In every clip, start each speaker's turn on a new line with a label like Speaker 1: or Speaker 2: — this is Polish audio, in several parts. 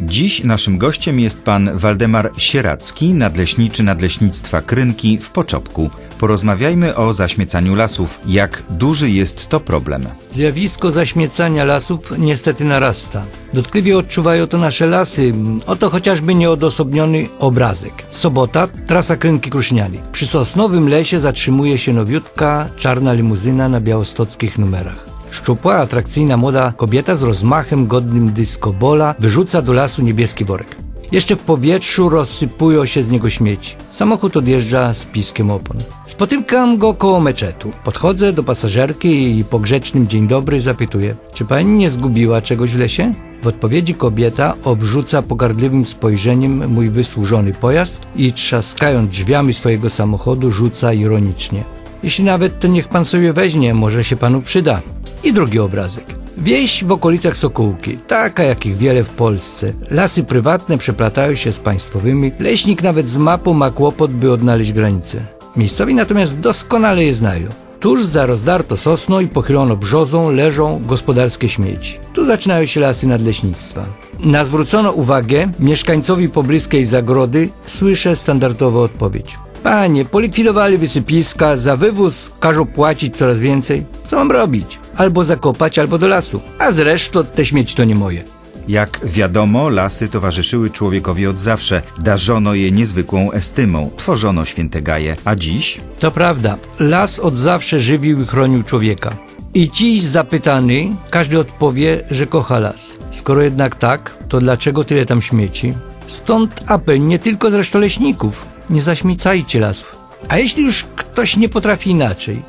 Speaker 1: Dziś naszym gościem jest pan Waldemar Sieracki, nadleśniczy Nadleśnictwa Krynki w Poczopku. Porozmawiajmy o zaśmiecaniu lasów. Jak duży jest to problem?
Speaker 2: Zjawisko zaśmiecania lasów niestety narasta. Dotkliwie odczuwają to nasze lasy. Oto chociażby nieodosobniony obrazek. Sobota, trasa Krynki Kruszniali. Przy Sosnowym Lesie zatrzymuje się nowiutka, czarna limuzyna na białostockich numerach. Szczupła, atrakcyjna młoda kobieta z rozmachem godnym dyskobola wyrzuca do lasu niebieski worek. Jeszcze w powietrzu rozsypują się z niego śmieci. Samochód odjeżdża z piskiem opon. Spotykam go koło meczetu. Podchodzę do pasażerki i po grzecznym dzień dobry zapytuję, czy pani nie zgubiła czegoś w lesie? W odpowiedzi kobieta obrzuca pogardliwym spojrzeniem mój wysłużony pojazd i trzaskając drzwiami swojego samochodu rzuca ironicznie. Jeśli nawet to niech pan sobie weźmie, może się panu przyda. I drugi obrazek. Wieś w okolicach Sokółki, taka jakich wiele w Polsce. Lasy prywatne przeplatają się z państwowymi. Leśnik nawet z mapą ma kłopot, by odnaleźć granice. Miejscowi natomiast doskonale je znają. Tuż za rozdarto sosną i pochylono brzozą leżą gospodarskie śmieci. Tu zaczynają się lasy nadleśnictwa. Na zwrócono uwagę mieszkańcowi pobliskiej zagrody słyszę standardową odpowiedź. Panie, polikwidowali wysypiska, za wywóz każą płacić coraz więcej. Co mam robić? Albo zakopać, albo do lasu. A zresztą te śmieci to nie moje.
Speaker 1: Jak wiadomo, lasy towarzyszyły człowiekowi od zawsze. Darzono je niezwykłą estymą, tworzono święte gaje. A dziś?
Speaker 2: To prawda, las od zawsze żywił i chronił człowieka. I dziś zapytany, każdy odpowie, że kocha las. Skoro jednak tak, to dlaczego tyle tam śmieci? Stąd apel nie tylko zresztą leśników. Nie zaśmiecajcie lasów. A jeśli już ktoś nie potrafi inaczej,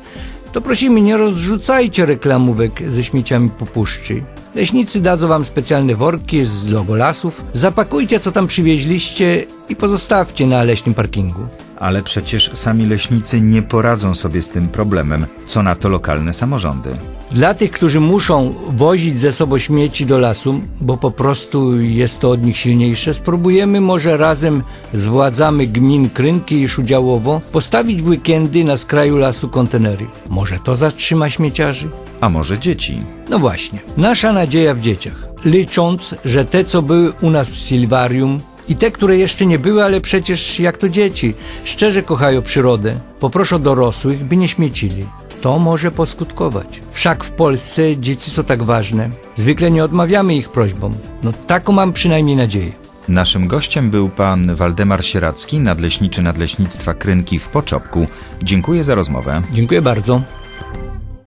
Speaker 2: to prosimy nie rozrzucajcie reklamówek ze śmieciami po puszczy. Leśnicy dadzą wam specjalne worki z logo lasów. Zapakujcie co tam przywieźliście i pozostawcie na leśnym parkingu.
Speaker 1: Ale przecież sami leśnicy nie poradzą sobie z tym problemem. Co na to lokalne samorządy?
Speaker 2: Dla tych, którzy muszą wozić ze sobą śmieci do lasu, bo po prostu jest to od nich silniejsze, spróbujemy może razem z władzami gmin Krynki i Szudziałowo postawić w weekendy na skraju lasu kontenery. Może to zatrzyma śmieciarzy?
Speaker 1: A może dzieci?
Speaker 2: No właśnie, nasza nadzieja w dzieciach. Licząc, że te, co były u nas w Silwarium i te, które jeszcze nie były, ale przecież jak to dzieci, szczerze kochają przyrodę, poproszą dorosłych, by nie śmiecili. To może poskutkować. Wszak w Polsce dzieci są tak ważne. Zwykle nie odmawiamy ich prośbom. No taką mam przynajmniej nadzieję.
Speaker 1: Naszym gościem był pan Waldemar Sieracki, nadleśniczy Nadleśnictwa Krynki w Poczopku. Dziękuję za rozmowę.
Speaker 2: Dziękuję bardzo.